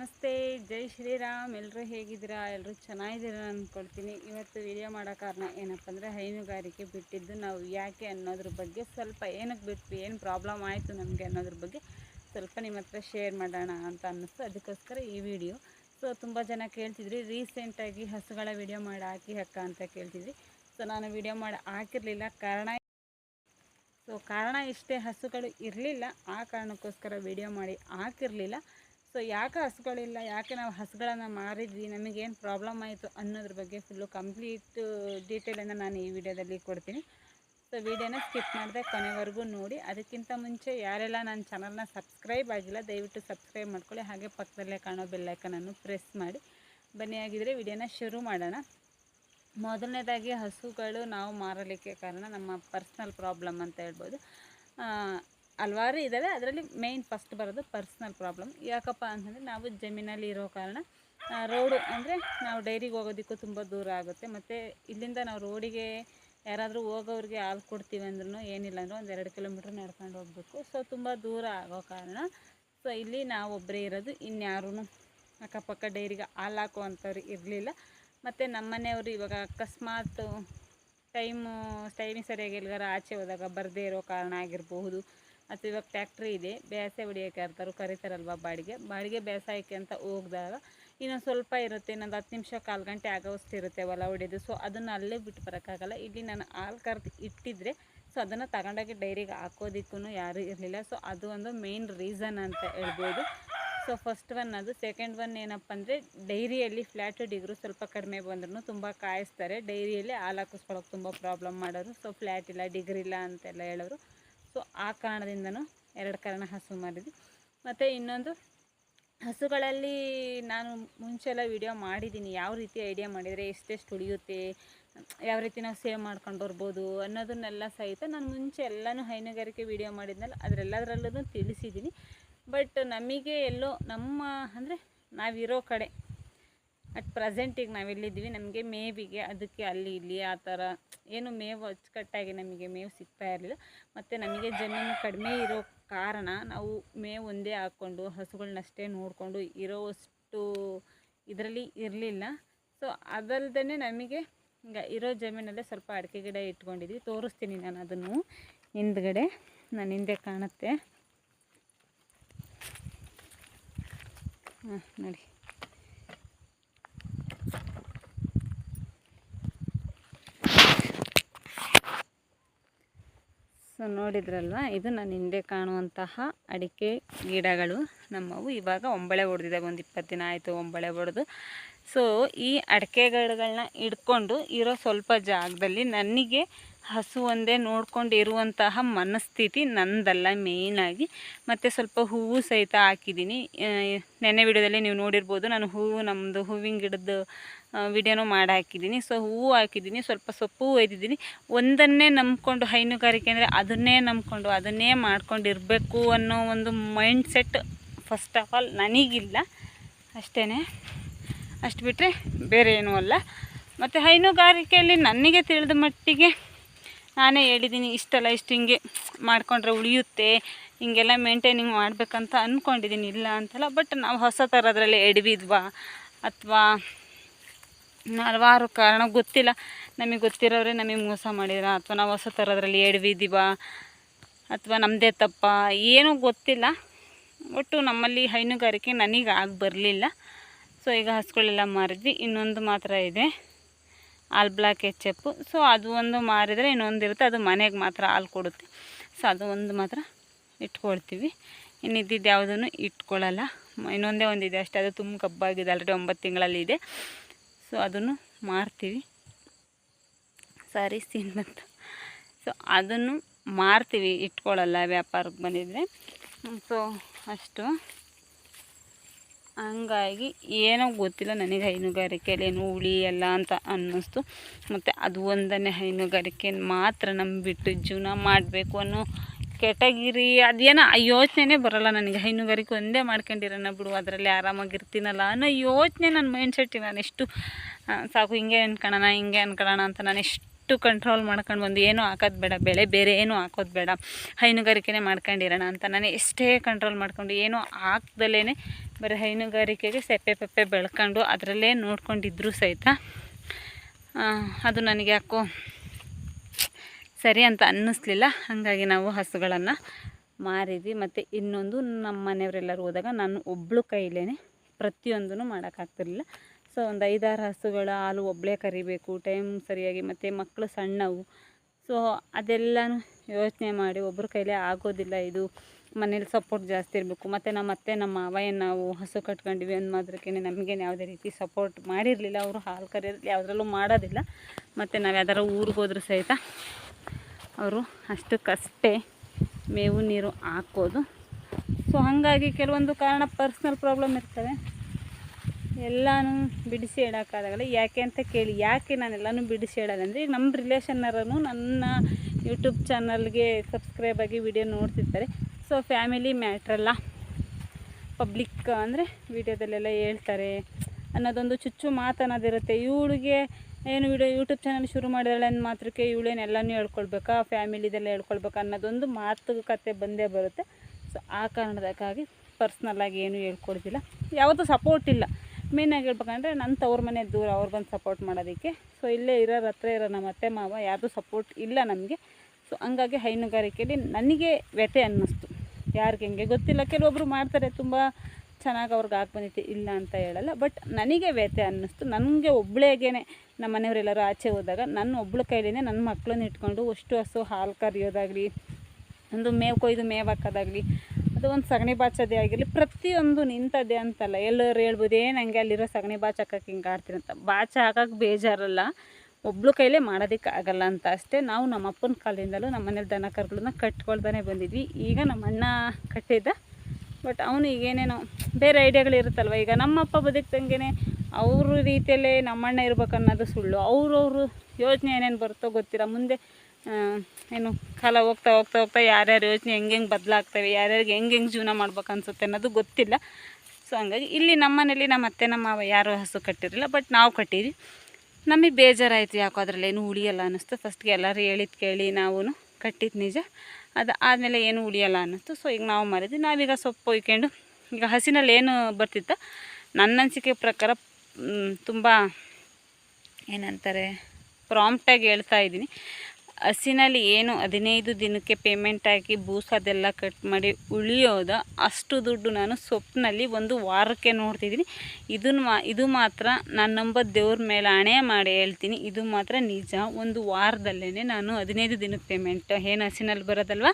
ನಮಸ್ತೆ, ಜೈ ಶ್ರೀರಾಮ್. ಎಲ್ಲರೂ ಹೇಗಿದ್ದೀರಾ? ಎಲ್ಲರೂ ಚೆನ್ನಾಗಿದ್ದೀರಾ ಅಂದ್ಕೊಳ್ತೀನಿ ಇವತ್ತು ವಿಡಿಯೋ ಮಾಡೋ ಕಾರಣ ಏನಪ್ಪ ಅಂದರೆ ಹೈನುಗಾರಿಕೆ ಬಿಟ್ಟಿದ್ದು ನಾವು ಯಾಕೆ ಅನ್ನೋದ್ರ ಬಗ್ಗೆ ಸ್ವಲ್ಪ ಏನಕ್ಕೆ ಬಿಟ್ವಿ ಏನು ಪ್ರಾಬ್ಲಮ್ ಆಯಿತು ನಮಗೆ ಅನ್ನೋದ್ರ ಬಗ್ಗೆ ಸ್ವಲ್ಪ ನಿಮ್ಮ ಹತ್ರ ಶೇರ್ ಮಾಡೋಣ ಅಂತ ಅನ್ನಿಸ್ತು. ಅದಕ್ಕೋಸ್ಕರ ಈ ವಿಡಿಯೋ ಸೊ ತುಂಬ ಜನ ಕೇಳ್ತಿದ್ರಿ. ರೀಸೆಂಟಾಗಿ ಹಸುಗಳ ವಿಡಿಯೋ ಮಾಡಿ ಹಾಕಿ ಅಕ್ಕ ಅಂತ ಕೇಳ್ತಿದ್ರಿ. ಸೊ ನಾನು ವಿಡಿಯೋ ಮಾಡಿ ಹಾಕಿರಲಿಲ್ಲ. ಕಾರಣ ಸೊ ಕಾರಣ ಇಷ್ಟೇ. ಹಸುಗಳು ಇರಲಿಲ್ಲ. ಆ ಕಾರಣಕ್ಕೋಸ್ಕರ ವಿಡಿಯೋ ಮಾಡಿ ಹಾಕಿರಲಿಲ್ಲ. ಸೊ ಯಾಕೆ ಹಸುಗಳಿಲ್ಲ? ಯಾಕೆ ನಾವು ಹಸುಗಳನ್ನು ಮಾರಿದ್ವಿ? ನಮಗೇನು ಪ್ರಾಬ್ಲಮ್ ಆಯಿತು ಅನ್ನೋದ್ರ ಬಗ್ಗೆ ಫುಲ್ಲು ಕಂಪ್ಲೀಟ್ ಡೀಟೇಲನ್ನು ನಾನು ಈ ವಿಡಿಯೋದಲ್ಲಿ ಕೊಡ್ತೀನಿ. ಸೊ ವಿಡಿಯೋನ ಸ್ಕಿಪ್ ಮಾಡಿದೆ ಕೊನೆವರೆಗೂ ನೋಡಿ. ಅದಕ್ಕಿಂತ ಮುಂಚೆ ಯಾರೆಲ್ಲ ನನ್ನ ಚಾನಲ್ನ ಸಬ್ಸ್ಕ್ರೈಬ್ ಆಗಿಲ್ಲ, ದಯವಿಟ್ಟು ಸಬ್ಸ್ಕ್ರೈಬ್ ಮಾಡ್ಕೊಳ್ಳಿ. ಹಾಗೆ ಪಕ್ಕದಲ್ಲೇ ಕಾಣೋ ಬೆಲ್ಲೈಕನನ್ನು ಪ್ರೆಸ್ ಮಾಡಿ. ಬನ್ನಿ ಆಗಿದ್ದರೆ ವಿಡಿಯೋನ ಶುರು ಮಾಡೋಣ. ಮೊದಲನೇದಾಗಿ ಹಸುಗಳು ನಾವು ಮಾರಲಿಕ್ಕೆ ಕಾರಣ ನಮ್ಮ ಪರ್ಸ್ನಲ್ ಪ್ರಾಬ್ಲಮ್ ಅಂತ ಹೇಳ್ಬೋದು. ಹಲ್ವಾರು ಇದ್ದಾವೆ. ಅದರಲ್ಲಿ ಮೇಯ್ನ್ ಫಸ್ಟ್ ಬರೋದು ಪರ್ಸ್ನಲ್ ಪ್ರಾಬ್ಲಮ್ ಯಾಕಪ್ಪ ಅಂತಂದರೆ ನಾವು ಜಮೀನಲ್ಲಿ ಇರೋ ಕಾರಣ ರೋಡು ಅಂದರೆ ನಾವು ಡೈರಿಗೆ ಹೋಗೋದಕ್ಕೂ ತುಂಬ ದೂರ ಆಗುತ್ತೆ. ಮತ್ತು ಇಲ್ಲಿಂದ ನಾವು ರೋಡಿಗೆ ಯಾರಾದರೂ ಹೋಗೋರಿಗೆ ಹಾಲು ಕೊಡ್ತೀವಿ ಅಂದ್ರೂ ಏನಿಲ್ಲ ಅಂದ್ರೆ ಒಂದು ಎರಡು ಕಿಲೋಮೀಟ್ರ್ ನಡ್ಕೊಂಡು ಹೋಗಬೇಕು. ಸೊ ತುಂಬ ದೂರ ಆಗೋ ಕಾರಣ. ಸೊ ಇಲ್ಲಿ ನಾವು ಒಬ್ಬರೇ ಇರೋದು ಇನ್ಯಾರೂ ಅಕ್ಕಪಕ್ಕ ಡೈರಿಗೆ ಹಾಲು ಹಾಕುವಂಥವ್ರು ಇರಲಿಲ್ಲ. ಮತ್ತು ನಮ್ಮನೆಯವರು ಇವಾಗ ಅಕಸ್ಮಾತ್ ಟೈಮು ಟೈಮಿಗೆ ಸರಿಯಾಗಿ ಎಲ್ಲಿಗಾರ ಆಚೆ ಹೋದಾಗ ಬರದೇ ಇರೋ ಕಾರಣ ಆಗಿರಬಹುದು. ಅಥವಾ ಇವಾಗ ಟ್ಯಾಕ್ಟ್ರಿ ಇದೆ, ಬೇಸಾಯ ಹೊಡಿಯೋಕೆ ಅಂತಾರು, ಕರೀತಾರಲ್ವ ಬಾಡಿಗೆ? ಬಾಡಿಗೆ ಬೇಸಾಯಕ್ಕೆ ಅಂತ ಹೋಗಿದಾಗ ಇನ್ನೊಂದು ಸ್ವಲ್ಪ ಇರುತ್ತೆ, ಇನ್ನೊಂದು ಹತ್ತು ನಿಮಿಷ ಕಾಲು ಗಂಟೆ ಆಗೋವಷ್ಟು ಇರುತ್ತೆ ಹೊಲ ಹೊಡೆಯೋದು ಸೊ ಅದನ್ನು ಅಲ್ಲೇ ಬಿಟ್ಟು ಬರೋಕ್ಕಾಗಲ್ಲ. ಇಲ್ಲಿ ನಾನು ಹಾಲು ಕರೆದು ಇಟ್ಟಿದ್ರೆ ಸೊ ಅದನ್ನು ತಗೊಂಡೋಗಿ ಡೈರಿಗೆ ಹಾಕೋದಿಕ್ಕೂ ಯಾರೂ ಇರಲಿಲ್ಲ. ಸೊ ಅದು ಒಂದು ಮೇಯ್ನ್ ರೀಸನ್ ಅಂತ ಹೇಳ್ಬೋದು. ಸೊ ಫಸ್ಟ್ ಒನ್ ಅದು. ಸೆಕೆಂಡ್ ಒನ್ ಏನಪ್ಪ ಅಂದರೆ, ಡೈರಿಯಲ್ಲಿ ಫ್ಲ್ಯಾಟ್ ಡಿಗ್ರು ಸ್ವಲ್ಪ ಕಡಿಮೆ ಬಂದ್ರೂ ತುಂಬ ಕಾಯಿಸ್ತಾರೆ. ಡೈರಿಯಲ್ಲಿ ಹಾಲು ಹಾಕಿಸ್ಕೊಳಕ್ಕೆ ತುಂಬ ಪ್ರಾಬ್ಲಮ್ ಮಾಡೋರು. ಸೊ ಫ್ಲ್ಯಾಟ್ ಇಲ್ಲ ಡಿಗ್ರಿ ಇಲ್ಲ ಅಂತೆಲ್ಲ ಹೇಳೋರು. ಸೊ ಆ ಕಾರಣದಿಂದನೂ ಎರಡು ಕಾರಣ ಹಸು ಮಾಡಿದ್ವಿ ಮತ್ತು ಇನ್ನೊಂದು, ಹಸುಗಳಲ್ಲಿ ನಾನು ಮುಂಚೆಲ್ಲ ವಿಡಿಯೋ ಮಾಡಿದ್ದೀನಿ. ಯಾವ ರೀತಿ ಐಡಿಯಾ ಮಾಡಿದರೆ ಎಷ್ಟೆಷ್ಟು ಉಳಿಯುತ್ತೆ, ಯಾವ ರೀತಿ ನಾವು ಸೇವ್ ಮಾಡ್ಕೊಂಡು ಬರ್ಬೋದು ಅನ್ನೋದನ್ನೆಲ್ಲ ಸಹಿತ ನಾನು ಮುಂಚೆ ಎಲ್ಲನೂ ಹೈನುಗಾರಿಕೆ ವಿಡಿಯೋ ಮಾಡಿದ್ನಲ್ಲ, ಅದರೆಲ್ಲದರಲ್ಲೂ ತಿಳಿಸಿದ್ದೀನಿ. ಬಟ್ ನಮಗೆ ಎಲ್ಲೋ ನಮ್ಮ, ಅಂದರೆ ನಾವಿರೋ ಕಡೆ ಅಟ್ ಪ್ರೆಸೆಂಟಿಗೆ ನಾವೆಲ್ಲಿದ್ದೀವಿ ನಮಗೆ ಮೇವಿಗೆ ಅದಕ್ಕೆ ಅಲ್ಲಿ ಇಲ್ಲಿ ಆ ಥರ ಏನು ಮೇವು ಅಚ್ಚುಕಟ್ಟಾಗಿ ನಮಗೆ ಮೇವು ಸಿಗ್ತಾ ಇರಲಿಲ್ಲ. ಮತ್ತು ನಮಗೆ ಜಮೀನು ಕಡಿಮೆ ಇರೋ ಕಾರಣ ನಾವು ಮೇವು ಒಂದೇ ಹಾಕ್ಕೊಂಡು ಹಸುಗಳನ್ನಷ್ಟೇ ನೋಡಿಕೊಂಡು ಇರೋವಷ್ಟು ಇದರಲ್ಲಿ ಇರಲಿಲ್ಲ. ಸೊ ಅದಲ್ದೇನೆ ನಮಗೆ ಈಗ ಇರೋ ಜಮೀನಲ್ಲೇ ಸ್ವಲ್ಪ ಅಡಿಕೆ ಗಿಡ ಇಟ್ಕೊಂಡಿದ್ವಿ. ತೋರಿಸ್ತೀನಿ ನಾನು ಅದನ್ನು ಹಿಂದ್ಗಡೆ. ನಾನು ಹಿಂದೆ ಕಾಣುತ್ತೆ. ಹಾಂ ನೋಡಿ. ಸೊ ನೋಡಿದ್ರಲ್ವ? ಇದು ನನ್ನ ಹಿಂದೆ ಕಾಣುವಂತಹ ಅಡಿಕೆ ಗಿಡಗಳು. ನಮ್ಮವು ಇವಾಗ ಒಂಬಳೆ ಹೊಡೆದಿದೆ ಒಂದು ಇಪ್ಪತ್ತು ದಿನ ಆಯಿತು ಒಂಬಳೆ ಹೊಡೆದು ಸೊ ಈ ಅಡಿಕೆ ಗಿಡಗಳನ್ನ ಇಟ್ಕೊಂಡು ಇರೋ ಸ್ವಲ್ಪ ಜಾಗದಲ್ಲಿ ನನಗೆ ಹಸು ಒಂದೇ ನೋಡ್ಕೊಂಡು ಇರುವಂತಹ ಮನಸ್ಥಿತಿ ನಂದಲ್ಲ ಮೇಯ್ನಾಗಿ. ಮತ್ತು ಸ್ವಲ್ಪ ಹೂವು ಸಹಿತ ಹಾಕಿದ್ದೀನಿ. ನೆನೆ ವಿಡಿಯೋದಲ್ಲಿ ನೀವು ನೋಡಿರ್ಬೋದು ನಾನು ಹೂವು ನಮ್ಮದು ಹೂವಿನ ಗಿಡದ ವಿಡಿಯೋನೂ ಮಾಡಿ ಹಾಕಿದ್ದೀನಿ ಸೊ ಹೂವು ಹಾಕಿದ್ದೀನಿ, ಸ್ವಲ್ಪ ಸೊಪ್ಪು ಒಯ್ದಿದ್ದೀನಿ. ಒಂದನ್ನೇ ನಂಬ್ಕೊಂಡು ಹೈನುಗಾರಿಕೆ ಅಂದರೆ ಅದನ್ನೇ ನಂಬ್ಕೊಂಡು, ಅದನ್ನೇ ಮಾಡ್ಕೊಂಡಿರಬೇಕು ಅನ್ನೋ ಒಂದು mindset first of all ನನಗಿಲ್ಲ. ಅಷ್ಟೇ ಅಷ್ಟು ಬಿಟ್ಟರೆ ಬೇರೆ ಏನೂ ಅಲ್ಲ. ಮತ್ತು ಹೈನುಗಾರಿಕೆಯಲ್ಲಿ ನನಗೆ ತಿಳಿದ ಮಟ್ಟಿಗೆ ನಾನೇ ಹೇಳಿದ್ದೀನಿ ಇಷ್ಟೆಲ್ಲ ಇಷ್ಟು ಹಿಂಗೆ ಮಾಡಿಕೊಂಡ್ರೆ ಉಳಿಯುತ್ತೆ, ಹಿಂಗೆಲ್ಲ ಮೇಂಟೈನಿಂಗ್ ಮಾಡಬೇಕಂತ ಅಂದ್ಕೊಂಡಿದ್ದೀನಿ ಇಲ್ಲ ಅಂತಲ್ಲ ಬಟ್ ನಾವು ಹೊಸ ಥರದ್ರಲ್ಲಿ ಎಡವಿದ್ವಾ ಅಥವಾ ಹಲವಾರು ಕಾರಣ ಗೊತ್ತಿಲ್ಲ. ನಮಗೆ ಗೊತ್ತಿರೋರೆ ನಮಗೆ ಮೋಸ ಮಾಡಿದ್ರ, ಅಥವಾ ನಾವು ಹೊಸ ಥರದ್ರಲ್ಲಿ ಎಡವಿದ್ದೀವ, ಅಥವಾ ನಮ್ಮದೇ ತಪ್ಪ, ಏನೂ ಗೊತ್ತಿಲ್ಲ. ಒಟ್ಟು ನಮ್ಮಲ್ಲಿ ಹೈನುಗಾರಿಕೆ ನನಗೆ ಆಗಿ ಬರಲಿಲ್ಲ. ಸೊ ಈಗ ಹಸುಗಳೆಲ್ಲ ಮಾರಿದ್ವಿ, ಇನ್ನೊಂದು ಮಾತ್ರ ಇದೆ. ಹಾಲು ಬ್ಲಾಕ್ ಎಚ್ ಸೊ ಅದು ಒಂದು ಮಾರಿದರೆ ಇನ್ನೊಂದು ಇರುತ್ತೆ. ಅದು ಮನೆಗೆ ಮಾತ್ರ ಹಾಲು ಕೊಡುತ್ತೆ. ಸೊ ಅದು ಒಂದು ಮಾತ್ರ ಇಟ್ಕೊಳ್ತೀವಿ. ಇನ್ನಿದ್ದಿದ್ದು ಯಾವುದನ್ನು ಇಟ್ಕೊಳ್ಳಲ್ಲ ಇನ್ನೊಂದೇ ಇನ್ನೊಂದೇ ಒಂದಿದೆ ಅಷ್ಟೇ. ಅದು ತುಂಬ ಕಬ್ಬಾಗಿದೆ ಆಲ್ರೆಡಿ ಒಂಬತ್ತು ತಿಂಗಳಲ್ಲಿ ಇದೆ. ಸೊ ಅದನ್ನು ಮಾರ್ತೀವಿ. ಸಾರಿ ಸೀನ್ ಬಂತು ಸೊ ಅದನ್ನು ಮಾರ್ತೀವಿ. ಇಟ್ಕೊಳ್ಳಲ್ಲ ವ್ಯಾಪಾರಕ್ಕೆ ಬಂದಿದ್ದರೆ ಸೊ ಅಷ್ಟು. ಹಂಗಾಗಿ ಏನೋ ಗೊತ್ತಿಲ್ಲ ನನಗೆ ಹೈನುಗಾರಿಕೆಯಲ್ಲಿ ಏನು ಉಳಿಯಲ್ಲ ಅಂತ ಅನ್ನಿಸ್ತು. ಮತ್ತು ಅದು ಒಂದನೇ ಹೈನುಗಾರಿಕೆ ಮಾತ್ರ ನಂಬಿಟ್ಟು ಜೀವನ ಮಾಡಬೇಕು ಅನ್ನೋ ಕೆಟಗಿರಿ, ಅದೇನೋ ಆ ಯೋಚನೆನೇ ಬರೋಲ್ಲ ನನಗೆ. ಹೈನುಗಾರಿಕೆ ಒಂದೇ ಮಾಡ್ಕೊಂಡಿರೋಣ ಬಿಡು, ಅದರಲ್ಲಿ ಆರಾಮಾಗಿರ್ತೀನಲ್ಲ ಅನ್ನೋ ಯೋಚನೆ ನನ್ನ ಮೈಂಡ್ ಸೆಟ್ ನಾನು ಎಷ್ಟು ಸಾಕು, ಹಿಂಗೆ ಅನ್ಕೊಳ್ಳೋಣ ಹಿಂಗೆ ಅನ್ಕೊಳ್ಳೋಣ ಅಂತ ನಾನು ಎಷ್ಟು ಇಷ್ಟು ಕಂಟ್ರೋಲ್ ಮಾಡ್ಕೊಂಡು ಬಂದು ಏನೂ ಹಾಕೋದು ಬೇಡ, ಬೆಳೆ ಬೇರೆ ಏನೂ ಹಾಕೋದು ಬೇಡ, ಹೈನುಗಾರಿಕೆನೇ ಮಾಡ್ಕೊಂಡಿರೋಣ ಅಂತ ನಾನು ಎಷ್ಟೇ ಕಂಟ್ರೋಲ್ ಮಾಡ್ಕೊಂಡು ಏನೂ ಹಾಕ್ದಲೇ ಬರೀ ಹೈನುಗಾರಿಕೆಗೆ ಸೆಪ್ಪೆ ಪೆಪ್ಪೆ ಬೆಳ್ಕೊಂಡು ಅದರಲ್ಲೇ ನೋಡ್ಕೊಂಡಿದ್ರು ಸಹಿತ. ಅದು ನನಗೆ ಯಾಕೋ ಸರಿ ಅಂತ ಅನ್ನಿಸ್ಲಿಲ್ಲ. ಹಾಗಾಗಿ ನಾವು ಹಸುಗಳನ್ನು ಮಾರಿದ್ವಿ. ಮತ್ತು ಇನ್ನೊಂದು ನಮ್ಮ ಮನೆಯವರೆಲ್ಲರೂ ಹೋದಾಗ ನಾನು ಒಬ್ಬಳು ಕೈಲೇ ಪ್ರತಿಯೊಂದೂ ಮಾಡೋಕ್ಕಾಗ್ತಿರ್ಲಿಲ್ಲ. ಸೊ ಒಂದು ಐದಾರು ಹಸುಗಳ ಹಾಲು ಒಬ್ಬಳೇ ಕರಿಬೇಕು, ಟೈಮ್ ಸರಿಯಾಗಿ ಮತ್ತು ಮಕ್ಕಳು ಸಣ್ಣವು. ಸೊ ಅದೆಲ್ಲನೂ ಯೋಚನೆ ಮಾಡಿ ಒಬ್ಬರ ಕೈಲೇ ಆಗೋದಿಲ್ಲ ಇದು. ಮನೇಲಿ ಸಪೋರ್ಟ್ ಜಾಸ್ತಿ ಇರಬೇಕು. ಮತ್ತು ನಮ್ಮ ಅತ್ತೆ, ನಮ್ಮ ಮಾವ ನಾವು ಹಸು ಕಟ್ಕೊಂಡಿವಿ ಅಂದ ಮಾತ್ರಕ್ಕೆ ನಮಗೇನು ಯಾವುದೇ ರೀತಿ ಸಪೋರ್ಟ್ ಮಾಡಿರಲಿಲ್ಲ. ಅವರು ಹಾಲು ಕರೆಯೋದು ಯಾವುದ್ರಲ್ಲೂ ಮಾಡೋದಿಲ್ಲ. ಮತ್ತು ನಾವು ಯಾವ್ದಾರ ಊರಿಗೆ ಹೋದ್ರೂ ಸಹಿತ ಅವರು ಅಷ್ಟಕ್ಕಷ್ಟೇ ಮೇವು, ನೀರು ಹಾಕೋದು. ಸೊ ಹಾಗಾಗಿ ಕೆಲವೊಂದು ಕಾರಣ ಪರ್ಸ್ನಲ್ ಪ್ರಾಬ್ಲಮ್ ಇರ್ತವೆ ಎಲ್ಲನೂ ಬಿಡಿಸಿ ಹೇಳೋಕ್ಕಾಗಲ್ಲ ಯಾಕೆ ಅಂತ ಕೇಳಿ, ಯಾಕೆ ನಾನೆಲ್ಲನೂ ಬಿಡಿಸಿ ಹೇಳಲ್ಲ ಅಂದರೆ, ಈಗ ನಮ್ಮ ರಿಲೇಷನ್ನರೂ ನನ್ನ ಯೂಟ್ಯೂಬ್ ಚಾನಲ್ಗೆ ಸಬ್ಸ್ಕ್ರೈಬ್ ಆಗಿ ವಿಡಿಯೋ ನೋಡ್ತಿರ್ತಾರೆ. ಸೊ ಫ್ಯಾಮಿಲಿ ಮ್ಯಾಟ್ರಲ್ಲ ಪಬ್ಲಿಕ್ ಅಂದರೆ ವಿಡಿಯೋದಲ್ಲೆಲ್ಲ ಹೇಳ್ತಾರೆ. ಅನ್ನೋದೊಂದು ಚುಚ್ಚು ಮಾತನ್ನೋದಿರುತ್ತೆ ಇವಳಿಗೆ ಏನು ವಿಡಿಯೋ ಯೂಟ್ಯೂಬ್ ಚಾನಲ್ ಶುರು ಮಾಡಿದಾಳೆ ಅಂದ ಮಾತ್ರಕ್ಕೆ ಇವಳೇನು ಎಲ್ಲನೂ ಹೇಳ್ಕೊಳ್ಬೇಕಾ, ಫ್ಯಾಮಿಲಿದೆಲ್ಲ ಹೇಳ್ಕೊಳ್ಬೇಕಾ ಅನ್ನೋದೊಂದು ಮಾತುಕತೆ ಬಂದೇ ಬರುತ್ತೆ. ಸೊ ಆ ಕಾರಣದಕ್ಕಾಗಿ ಪರ್ಸ್ನಲ್ಲಾಗಿ ಏನೂ ಹೇಳ್ಕೊಡ್ತಿಲ್ಲ ಯಾವುದೂ ಸಪೋರ್ಟ್ ಇಲ್ಲ. ಮೇಯ್ನಾಗಿ ಹೇಳ್ಬೇಕಂದ್ರೆ ನನ್ನ ತವ್ರ ಮನೆ ದೂರ ಅವ್ರು ಬಂದು ಸಪೋರ್ಟ್ ಮಾಡೋದಕ್ಕೆ. ಸೊ ಇಲ್ಲೇ ಇರೋರ ಹತ್ರ ಇರೋ ನಮ್ಮ ಅತ್ತೆ, ಮಾವ ಯಾರ್ದು ಸಪೋರ್ಟ್ ಇಲ್ಲ ನಮಗೆ. ಸೊ ಹಂಗಾಗಿ ಹೈನುಗಾರಿಕೆಯಲ್ಲಿ ನನಗೆ ವ್ಯಥೆ ಅನ್ನಿಸ್ತು. ಯಾರಿಗೆ ಹೆಂಗೆ ಗೊತ್ತಿಲ್ಲ. ಕೆಲವೊಬ್ಬರು ಮಾಡ್ತಾರೆ, ತುಂಬ ಚೆನ್ನಾಗಿ ಅವ್ರಿಗೆ ಆಗಿ ಇಲ್ಲ ಅಂತ ಹೇಳಲ್ಲ. ಬಟ್ ನನಗೆ ವ್ಯಥೆ ಅನ್ನಿಸ್ತು. ನನಗೆ ಒಬ್ಬಳೇಗೇನೆ ನಮ್ಮ ಮನೆಯವರೆಲ್ಲರೂ ಆಚೆ ಹೋದಾಗ ನನ್ನ ಒಬ್ಳ ಕೈಲೇ ನನ್ನ ಮಕ್ಕಳನ್ನ ಇಟ್ಕೊಂಡು ಅಷ್ಟು ಹಸು ಹಾಲು ಕರಿಯೋದಾಗಲಿ, ಒಂದು ಮೇವು ಕೊಯ್ದು ಮೇವು ಹಾಕೋದಾಗಲಿ ಅದು ಒಂದು ಸಗಣಿ ಬಾಚೋದೇ ಆಗಿರಲಿ, ಪ್ರತಿಯೊಂದು ನಿಂತದೆ ಅಂತಲ್ಲ. ಎಲ್ಲರೂ ಹೇಳ್ಬೋದು ಏನು ಹಂಗೆ ಅಲ್ಲಿರೋ ಸಗಣಿ ಬಾಚಕ್ಕೆ ಹಿಂಗೆ ಆಡ್ತೀನಿ ಅಂತ. ಬಾಚ ಹಾಕಕ್ಕೆ ಬೇಜಾರಲ್ಲ. ಒಬ್ಳು ಕೈಲೇ ಮಾಡೋದಕ್ಕೆ ಆಗಲ್ಲ ಅಂತ ಅಷ್ಟೇ. ನಾವು ನಮ್ಮ ಅಪ್ಪನ ಕಾಲದಿಂದಲೂ ನಮ್ಮ ಮನೇಲಿ ದನ ಕರುಗಳನ್ನ ಕಟ್ಕೊಳ್ತಾನೆ ಬಂದಿದ್ವಿ. ಈಗ ನಮ್ಮ ಅಣ್ಣ ಕಟ್ಟಿದ್ದ, ಬಟ್ ಅವನು ಈಗೇನೇನೋ ಬೇರೆ ಐಡಿಯಾಗಳಿರುತ್ತಲ್ವ ಈಗ ನಮ್ಮಪ್ಪ ಬದುಕ್ದಂಗೆ ಅವ್ರ ರೀತಿಯಲ್ಲೇ ನಮ್ಮಣ್ಣ ಇರ್ಬೇಕು ಅನ್ನೋದು ಸುಳ್ಳು. ಅವ್ರವ್ರು ಯೋಚನೆ ಏನೇನು ಬರುತ್ತೋ ಗೊತ್ತಿಲ್ಲ. ಮುಂದೆ ಏನು ಕಾಲ ಹೋಗ್ತಾ ಹೋಗ್ತಾ ಹೋಗ್ತಾ ಯಾರ್ಯಾರು ಯೋಚನೆ ಹೆಂಗೆ ಹೆಂಗೆ ಬದಲಾಗ್ತವೆ, ಯಾರ್ಯಾರಿಗೆ ಹೆಂಗೆ ಹೆಂಗೆ ಜೀವನ ಮಾಡ್ಬೇಕು ಅನ್ಸುತ್ತೆ ಅನ್ನೋದು ಗೊತ್ತಿಲ್ಲ. ಸೊ ಹಂಗಾಗಿ ಇಲ್ಲಿ ನಮ್ಮ ಮನೇಲಿ ನಮ್ಮ ಅತ್ತೆ, ನಮ್ಮ ಮಾವ ಯಾರೂ ಹಸು ಕಟ್ಟಿರಲಿಲ್ಲ ಬಟ್ ನಾವು ಕಟ್ಟಿದ್ವಿ. ನಮಗೆ ಬೇಜಾರಾಯಿತು ಯಾಕೋ ಅದರಲ್ಲಿ ಏನು ಉಳಿಯಲ್ಲ ಅನ್ನಿಸ್ತು. ಫಸ್ಟ್ಗೆ ಎಲ್ಲರೂ ಹೇಳಿದ್ ಕೇಳಿ ನಾವು ಕಟ್ಟಿದ್ದು ನಿಜ. ಅದು ಆದಮೇಲೆ ಏನು ಉಳಿಯಲ್ಲ ಅನ್ನಿಸ್ತು. ಸೊ ಈಗ ನಾವು ಮಾರಿದ್ವಿ. ನಾವೀಗ ಸೊಪ್ಪು ಒಯ್ಕೊಂಡು, ಈಗ ಹಸಿನಲ್ಲಿ ಏನು ಬರ್ತಿತ್ತ? ನನ್ನ ಅನಿಸಿಕೆ ಪ್ರಕಾರ ತುಂಬ ಏನಂತಾರೆ ಪ್ರಾಂಪ್ಟಾಗಿ ಹೇಳ್ತಾ ಇದ್ದೀನಿ. ಹಸಿನಲ್ಲಿ ಏನು ಹದಿನೈದು ದಿನಕ್ಕೆ ಪೇಮೆಂಟ್ ಹಾಕಿ ಬೂಸ್ ಅದೆಲ್ಲ ಕಟ್ ಮಾಡಿ ಉಳಿಯೋದ, ಅಷ್ಟು ದುಡ್ಡು ನಾನು ಸೊಪ್ಪಿನಲ್ಲಿ ಒಂದು ವಾರಕ್ಕೆ ನೋಡ್ತಿದ್ದೀನಿ. ಇದನ್ನು ಮಾ, ಇದು ಮಾತ್ರ ನಾನು ನಂಬ ದೇವ್ರ ಮೇಲೆ ಹಣೆ ಮಾಡಿ ಹೇಳ್ತೀನಿ. ಇದು ಮಾತ್ರ ನಿಜ. ಒಂದು ವಾರದಲ್ಲೇ ನಾನು ಹದಿನೈದು ದಿನಕ್ಕೆ ಪೇಮೆಂಟ್ ಏನು ಹಸಿನಲ್ಲಿ ಬರೋದಲ್ವ?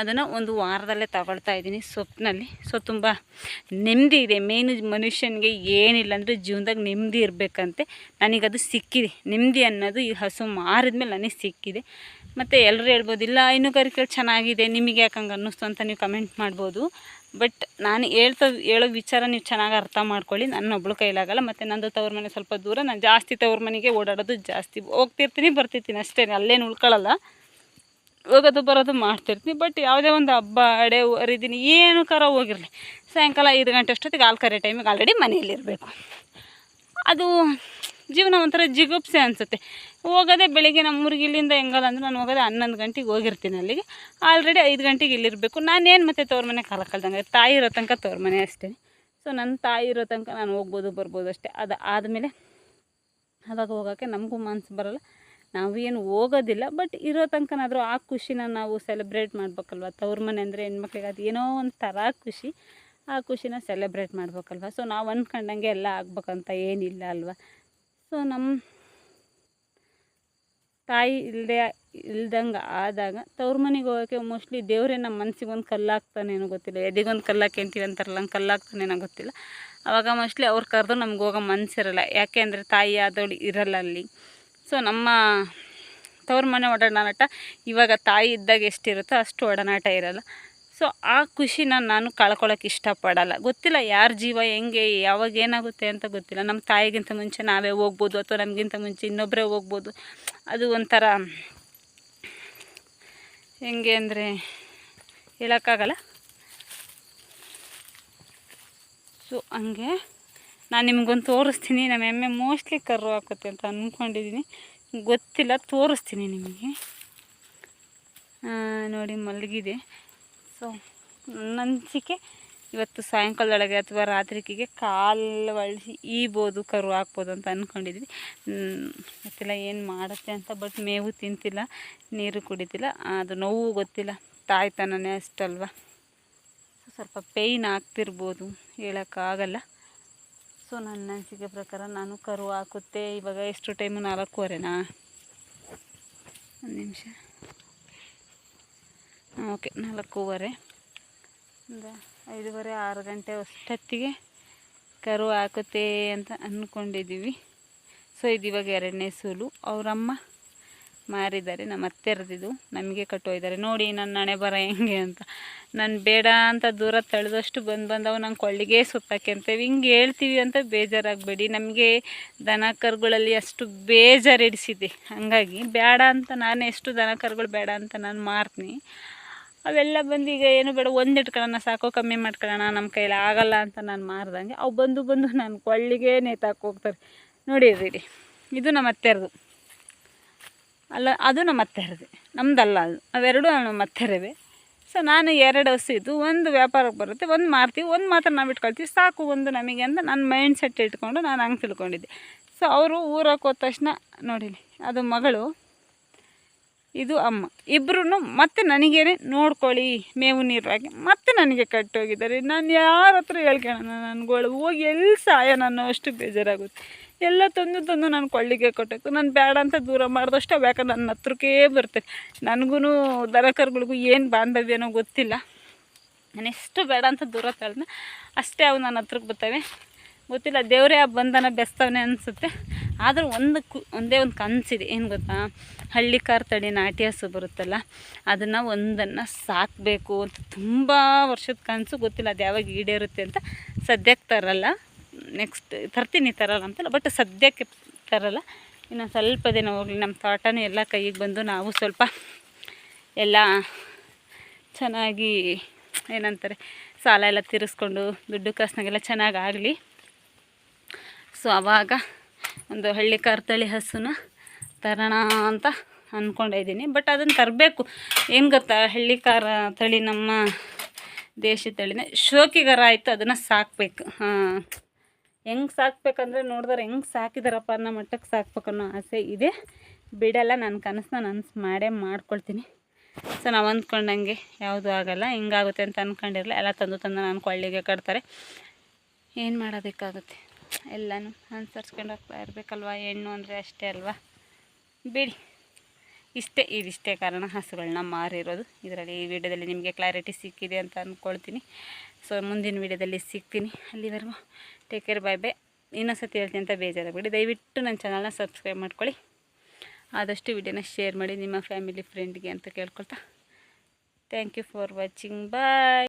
ಅದನ್ನು ಒಂದು ವಾರದಲ್ಲೇ ತಗೊಳ್ತಾ ಇದ್ದೀನಿ ಸೊಪ್ಪಿನಲ್ಲಿ ಸೊ ತುಂಬ ನೆಮ್ಮದಿ ಇದೆ. ಮೇನ್ ಮನುಷ್ಯನಿಗೆ ಏನಿಲ್ಲ ಅಂದರೆ ಜೀವನದಾಗ ನೆಮ್ಮದಿ ಇರಬೇಕಂತೆ. ನನಗದು ಸಿಕ್ಕಿದೆ. ನೆಮ್ಮದಿ ಅನ್ನೋದು ಈ ಹಸು ಮಾರಿದ್ಮೇಲೆ ನನಗೆ ಸಿಕ್ಕಿದೆ. ಮತ್ತು ಎಲ್ಲರೂ ಹೇಳ್ಬೋದು, ಇಲ್ಲ ಹೈನುಗಾರಿಕೆ ಚೆನ್ನಾಗಿದೆ, ನಿಮಗೆ ಯಾಕೆ ಹಂಗೆ ಅನ್ನಿಸ್ತು ಅಂತ ನೀವು ಕಮೆಂಟ್ ಮಾಡ್ಬೋದು. ಬಟ್ ನಾನು ಹೇಳ್ತಾ, ಹೇಳೋ ವಿಚಾರ ನೀವು ಚೆನ್ನಾಗಿ ಅರ್ಥ ಮಾಡ್ಕೊಳ್ಳಿ. ನನ್ನ ಒಬ್ಳು ಕೈಲಾಗಲ್ಲ, ಮತ್ತು ನಂದು ತವ್ರ ಮನೆ ಸ್ವಲ್ಪ ದೂರ. ನಾನು ಜಾಸ್ತಿ ತವ್ರ ಮನೆಗೆ ಓಡಾಡೋದು ಜಾಸ್ತಿ, ಹೋಗ್ತಿರ್ತೀನಿ, ಬರ್ತಿರ್ತೀನಿ ಅಷ್ಟೇ, ಅಲ್ಲೇನು ಉಳ್ಕೊಳ್ಳಲ್ಲ ಹೋಗೋದು, ಬರೋದು ಮಾಡ್ತಿರ್ತೀನಿ. ಬಟ್ ಯಾವುದೇ ಒಂದು ಹಬ್ಬ, ಅಡೆ, ಹರಿದಿನಿ, ಏನು ಕರ ಹೋಗಿರಲಿ. ಸಾಯಂಕಾಲ ಐದು ಗಂಟೆ ಅಷ್ಟೊತ್ತಿಗೆ ಹಾಲು ಕರೆ ಟೈಮಿಗೆ ಆಲ್ರೆಡಿ ಮನೆಯಲ್ಲಿರಬೇಕು. ಅದು ಜೀವನ ಒಂಥರ ಜಿಗುಪ್ಸೆ ಅನಿಸುತ್ತೆ. ಹೋಗೋದೇ ಬೆಳಿಗ್ಗೆ ನಮ್ಮೂರಿಗೆ ಇಲ್ಲಿಂದ ಹೆಂಗಲ್ಲ ನಾನು ಹೋಗೋದೇ ಹನ್ನೊಂದು ಗಂಟೆಗೆ ಹೋಗಿರ್ತೀನಿ ಅಲ್ಲಿಗೆ. ಆಲ್ರೆಡಿ ಐದು ಗಂಟೆಗೆ ಇಲ್ಲಿರಬೇಕು. ನಾನೇನು ಮತ್ತೆ ತವ್ರ ಮನೆ ಕಾಲ ಕಳ್ದಂಗೆ ತಾಯಿ ಇರೋ ತನಕ ತವ್ರ ಮನೆ ಅಷ್ಟೇ. ಸೊ ನನ್ನ ತಾಯಿ ಇರೋ ತನಕ ನಾನು ಹೋಗ್ಬೋದು, ಬರ್ಬೋದು ಅಷ್ಟೇ. ಅದು ಆದಮೇಲೆ ಅವಾಗ ಹೋಗೋಕ್ಕೆ ನಮಗೂ ಮನಸ್ಸು ಬರೋಲ್ಲ. ನಾವು ಏನು ಹೋಗೋದಿಲ್ಲ. ಬಟ್ ಇರೋ ತನಕನಾದರೂ ಆ ಖುಷಿನ ನಾವು ಸೆಲೆಬ್ರೇಟ್ ಮಾಡ್ಬೇಕಲ್ವ? ತವ್ರ ಮನೆ ಅಂದರೆ ಹೆಣ್ಮಕ್ಳಿಗೆ ಅದು ಏನೋ ಒಂಥರ ಖುಷಿ. ಆ ಖುಷಿನ ಸೆಲೆಬ್ರೇಟ್ ಮಾಡ್ಬೇಕಲ್ವ? ಸೊ ನಾವು ಅಂದ್ಕೊಂಡಂಗೆ ಎಲ್ಲ ಆಗ್ಬೇಕಂತ ಏನಿಲ್ಲ ಅಲ್ವ? ಸೊ ನಮ್ಮ ತಾಯಿ ಇಲ್ಲದೆ ಇಲ್ದಂಗೆ ಆದಾಗ ತವ್ರ ಮನೆಗೆ ಹೋಗೋಕ್ಕೆ ಮೋಸ್ಟ್ಲಿ ದೇವರೇ ನಮ್ಮ ಮನ್ಸಿಗೆ ಒಂದು ಕಲ್ಲಾಗ್ತಾನೇನೋ ಗೊತ್ತಿಲ್ಲ. ಎದೆಗೊಂದು ಕಲ್ಲಾಕೆ ಅಂತೀವಿ ಅಂತಾರಲ್ಲ ಹಂಗೆ ಕಲ್ಲಾಗ್ತಾನೇನೋ ಗೊತ್ತಿಲ್ಲ. ಆವಾಗ ಮೋಸ್ಟ್ಲಿ ಅವ್ರು ಕರೆದು ನಮ್ಗೆ ಹೋಗೋ ಮನಸ್ಸಿರಲ್ಲ ಯಾಕೆ ಅಂದರೆ ತಾಯಿ ಆದವಳು ಇರಲ್ಲ ಅಲ್ಲಿ. ಸೊ ನಮ್ಮ ತವ್ರ ಮನೆ ಒಡನಾಟ ಇವಾಗ ತಾಯಿ ಇದ್ದಾಗ ಎಷ್ಟಿರುತ್ತೋ ಅಷ್ಟು ಒಡನಾಟ ಇರಲ್ಲ. ಸೊ ಆ ಖುಷಿನ ನಾನು ಕಳ್ಕೊಳಕ್ಕೆ ಇಷ್ಟಪಡಲ್ಲ. ಗೊತ್ತಿಲ್ಲ ಯಾರ ಜೀವ, ಹೆಂಗೆ, ಯಾವಾಗ ಏನಾಗುತ್ತೆ ಅಂತ ಗೊತ್ತಿಲ್ಲ. ನಮ್ಮ ತಾಯಿಗಿಂತ ಮುಂಚೆ ನಾವೇ ಹೋಗ್ಬೋದು ಅಥವಾ ನಮಗಿಂತ ಮುಂಚೆ ಇನ್ನೊಬ್ಬರೇ ಹೋಗ್ಬೋದು. ಅದು ಒಂಥರ ಹೆಂಗೆ ಅಂದರೆ ಹೇಳೋಕ್ಕಾಗಲ್ಲ. ಸೊ ಹಂಗೆ ನಾನು ನಿಮ್ಗೊಂದು ತೋರಿಸ್ತೀನಿ. ನಮ್ಮ ಎಮ್ಮೆ ಮೋಸ್ಟ್ಲಿ ಕರು ಹಾಕುತ್ತೆ ಅಂತ ಅಂದ್ಕೊಂಡಿದ್ದೀನಿ ಗೊತ್ತಿಲ್ಲ, ತೋರಿಸ್ತೀನಿ ನಿಮಗೆ. ನೋಡಿ ಮಲಗಿದೆ. ಸೊ ನನ್ನ ಅನಿಸಿಕೆ ಇವತ್ತು ಸಾಯಂಕಾಲದೊಳಗೆ ಅಥವಾ ರಾತ್ರಿಗೆ ಕಾಲು ಬಳಸಿ ಈಬೋದು, ಕರು ಹಾಕ್ಬೋದು ಅಂತ ಅಂದ್ಕೊಂಡಿದ್ವಿ ಗೊತ್ತಿಲ್ಲ ಏನು ಮಾಡುತ್ತೆ ಅಂತ ಬಟ್ ಮೇವು ತಿಂತಿಲ್ಲ, ನೀರು ಕುಡಿತಿಲ್ಲ, ಅದು ನೋವು ಗೊತ್ತಿಲ್ಲ ತಾಯ್ತನನೇ ಅಷ್ಟಲ್ವ. ಸ್ವಲ್ಪ ಪೇಯ್ನ್ ಆಗ್ತಿರ್ಬೋದು ಹೇಳೋಕ್ಕಾಗಲ್ಲ. ಸೊ ನನ್ನ ಅನಿಸಿಕೆ ಪ್ರಕಾರ ನಾನು ಕರು ಹಾಕುತ್ತೆ ಇವಾಗ ಎಷ್ಟು ಟೈಮು ನಾಲ್ಕೂವರೆನಾ? ಒಂದು ನಿಮಿಷ. ಓಕೆ, ನಾಲ್ಕೂವರೆ. ಒಂದು ಐದೂವರೆ, ಆರು ಗಂಟೆ ಅಷ್ಟೊತ್ತಿಗೆ ಕರು ಹಾಕುತ್ತೆ ಅಂತ ಅಂದ್ಕೊಂಡಿದ್ದೀವಿ ಸೊ ಇದು ಇವಾಗ ಎರಡನೇ ಸೂಲು. ಅವರಮ್ಮ ಮಾರಿದ್ದಾರೆ, ನಮ್ಮ ಅತ್ತೆರದಿದ್ದು ನಮಗೆ ಕಟ್ಟೋಯಿದ್ದಾರೆ ನೋಡಿ, ನನ್ನ ಹಣೆ ಬರ ಹೆಂಗೆ ಅಂತ. ನಾನು ಬೇಡ ಅಂತ ದೂರ ತಳೆದಷ್ಟು ಬಂದು ಬಂದವು, ನಂಗೆ ಕೊಳ್ಳಿಗೆ ಸುತ್ತಾಕ್ಯಂತೇವೆ ಹಿಂಗೆ ಹೇಳ್ತೀವಿ ಅಂತ ಬೇಜಾರಾಗಬೇಡಿ. ನಮಗೆ ದನ ಕರುಗಳಲ್ಲಿ ಅಷ್ಟು ಬೇಜಾರು ಹಿಡಿಸಿದೆ ಹಾಗಾಗಿ, ಬೇಡ ಅಂತ ನಾನು, ಎಷ್ಟು ದನ ಕರುಗಳು ಬೇಡ ಅಂತ ನಾನು ಮಾರ್ತೀನಿ. ಅವೆಲ್ಲ ಬಂದು ಈಗ ಏನು ಬೇಡ, ಒಂದು ಇಟ್ಕೊಳ್ಳೋಣ, ಸಾಕು, ಕಮ್ಮಿ ಮಾಡ್ಕೊಳ್ಳೋಣ ನಮ್ಮ ಕೈಲಿ ಆಗಲ್ಲ ಅಂತ ನಾನು ಮಾರ್ದಂಗೆ ಅವು ಬಂದು ಬಂದು ನಾನು ಕೊಳ್ಳಿಗೆ ನೇತಾಕಿ ಹೋಗ್ತಾರೆ. ನೋಡಿರಿ ಇದು ನಮ್ಮ ಅತ್ತೆರದು. ಅಲ್ಲ, ಅದು ನಮ್ಮ ಅತ್ತೆರದೆ. ನಮ್ಮದಲ್ಲ ಅದು. ಅವೆರಡೂ ನಮ್ಮ ಅತ್ತೆರವೆ ಸೊ ನಾನು ಎರಡು ಹಸು ಇದ್ದು, ಒಂದು ವ್ಯಾಪಾರಕ್ಕೆ ಬರುತ್ತೆ, ಒಂದು ಮಾರ್ತೀವಿ ಒಂದು ಮಾತ್ರ ನಾವು ಇಟ್ಕೊಳ್ತೀವಿ. ಸಾಕು ಒಂದು ನಮಗೆ ಅಂತ ನನ್ನ ಮೈಂಡ್ ಸೆಟ್ ಇಟ್ಕೊಂಡು ನಾನು ಹಂಗೆ ತಿಳ್ಕೊಂಡಿದ್ದೆ. ಸೊ ಅವರು ಊರಕ್ಕೆ ಹೋದ ತಕ್ಷಣ ನೋಡಿಲಿ ಅದು ಮಗಳು ಇದು ಅಮ್ಮ. ಇಬ್ಬರೂ ಮತ್ತೆ ನನಗೇನೆ ನೋಡ್ಕೊಳ್ಳಿ, ಮೇವು ನೀರು ಮತ್ತೆ ನನಗೆ ಕಟ್ಟೋಗಿದ್ದಾರೆ. ನಾನು ಯಾರ ಹತ್ರ ಹೇಳ್ಕೊಳ್ಳೋಣ ನನ್ಗಳು ಹೋಗಿ ಎಲ್ಲಿ ಸಹಾಯ ನಾನು ಅಷ್ಟು ಬೇಜಾರಾಗುತ್ತೆ. ಎಲ್ಲ ತಂದು ತಂದು ನಾನು ಕೊಳ್ಳಿಗೆ ಕೊಟ್ಟಕ್ಕೆ ನಾನು ಬೇಡ ಅಂತ ದೂರ ಮಾಡಿದಷ್ಟು ಯಾಕಂದ್ರೆ ನನ್ನ ಹತ್ರಕ್ಕೇ ಬರ್ತೇನೆ ನನಗೂ ದನಕರುಗಳಿಗೂ ಏನು ಬಾಂಧವ್ಯನೋ ಗೊತ್ತಿಲ್ಲ. ನಾನು ಬೇಡ ಅಂತ ದೂರ ತಳ್ದೆ ಅಷ್ಟೇ ಅವು ನನ್ನ ಹತ್ರಕ್ಕೆ ಬರ್ತವೆ. ಗೊತ್ತಿಲ್ಲ, ದೇವರೇ ಆ ಬಂಧನ ಬೆಸ್ತವನೆ ಅನಿಸುತ್ತೆ. ಆದರೂ ಒಂದು ಕು, ಒಂದೇ ಒಂದು ಕನಸಿದೆ, ಏನು ಗೊತ್ತಾ? ಹಳ್ಳಿ ಕಾರ್ ತಡಿ ನಾಟಿ ಹಸು ಬರುತ್ತಲ್ಲ, ಅದನ್ನು ಒಂದನ್ನು ಸಾಕಬೇಕು ಅಂತ ತುಂಬ ವರ್ಷದ ಕನಸು, ಗೊತ್ತಿಲ್ಲ ಅದು ಯಾವಾಗ ಈಡೇರುತ್ತೆ ಅಂತ ಸದ್ಯಕ್ಕೆ ತರಲ್ಲ. ನೆಕ್ಸ್ಟ್ ತರ್ತೀನಿ, ತರಲ್ಲ ಅಂತಲ್ಲ ಬಟ್ ಸದ್ಯಕ್ಕೆ ತರಲ್ಲ. ಇನ್ನು ಸ್ವಲ್ಪ ದಿನ ಹೋಗಲಿ ನಮ್ಮ ತೋಟನೂ ಎಲ್ಲ ಕೈಗೆ ಬಂದು ನಾವು ಸ್ವಲ್ಪ ಎಲ್ಲ ಚೆನ್ನಾಗಿ, ಏನಂತಾರೆ, ಸಾಲ ಎಲ್ಲ ತೀರಿಸ್ಕೊಂಡು, ದುಡ್ಡು ಕಾಸಿನಾಗೆಲ್ಲ ಚೆನ್ನಾಗಿ ಆಗಲಿ. ಸೊ ಆವಾಗ ಒಂದು ಹಳ್ಳಿ ಕರ್ತಳಿ ಹಸುನ ತರೋಣ ಅಂತ ಅಂದ್ಕೊಂಡಿದ್ದೀನಿ ಬಟ್ ಅದನ್ನು ತರಬೇಕು. ಏನು ಗೊತ್ತಾ? ಹಳ್ಳಿ ಕಾರ ತಳಿ ನಮ್ಮ ದೇಶಿ ತಳಿನೇ. ಶೋಕಿಗರ ಆಯಿತು ಅದನ್ನು ಸಾಕಬೇಕು. ಹಾಂ. ಹೆಂಗೆ ಸಾಕ್ಬೇಕಂದ್ರೆ ನೋಡಿದ್ರೆ ಹೆಂಗೆ ಸಾಕಿದಾರಪ್ಪ ಅನ್ನೋ ಮಟ್ಟಕ್ಕೆ ಸಾಕ್ಬೇಕು ಅನ್ನೋ ಆಸೆ ಇದೆ. ಬಿಡಲ್ಲ ನನ್ನ ಕನಸನ್ನ ನನಸು ಮಾಡೇ ಮಾಡ್ಕೊಳ್ತೀನಿ. ಸೊ ನಾವು ಅಂದ್ಕೊಂಡಂಗೆ ಯಾವುದೂ ಆಗಲ್ಲ, ಹಿಂಗಾಗುತ್ತೆ ಅಂತ ಅಂದ್ಕೊಂಡಿರಲಿಲ್ಲ ಎಲ್ಲ ತಂದು ತಂದು ನಾನು ಕೊಳ್ಳಿಗೆ ಕಟ್ತಾರೆ. ಏನು ಮಾಡೋದಕ್ಕಾಗುತ್ತೆ? ಎಲ್ಲನೂ ಅನುಸರಿಸ್ಕೊಂಡು ಹೋಗ್ತಾ ಇರಬೇಕಲ್ವ? ಹೆಣ್ಣು ಅಂದರೆ ಅಷ್ಟೇ ಅಲ್ವಾ? ಬಿಡಿ. ಇಷ್ಟೇ, ಇದಿಷ್ಟೇ ಕಾರಣ ಹಸುಗಳನ್ನ ಮಾರಿರೋದು. ಇದರಲ್ಲಿ ಈ ವಿಡಿಯೋದಲ್ಲಿ ನಿಮಗೆ ಕ್ಲಾರಿಟಿ ಸಿಕ್ಕಿದೆ ಅಂತ ಅಂದ್ಕೊಳ್ತೀನಿ ಸೊ ಮುಂದಿನ ವಿಡಿಯೋದಲ್ಲಿ ಸಿಗ್ತೀನಿ. ಅಲ್ಲಿವರೆಗೂ ಟೇಕ್ ಕೇರ್ ಬಾಯ್ ಬೈ ಇನ್ನೊಂದು ಸತಿ ಹೇಳ್ತೀನಿ ಅಂತ ಬೇಜಾರಾಗಬೇಡಿ ದಯವಿಟ್ಟು ನನ್ನ ಚಾನಲ್ನ ಸಬ್ಸ್ಕ್ರೈಬ್ ಮಾಡ್ಕೊಳ್ಳಿ. ಆದಷ್ಟು ವಿಡಿಯೋನ ಶೇರ್ ಮಾಡಿ ನಿಮ್ಮ ಫ್ಯಾಮಿಲಿ ಫ್ರೆಂಡ್ಗೆ ಅಂತ ಕೇಳ್ಕೊಳ್ತಾ. Thank you for watching bye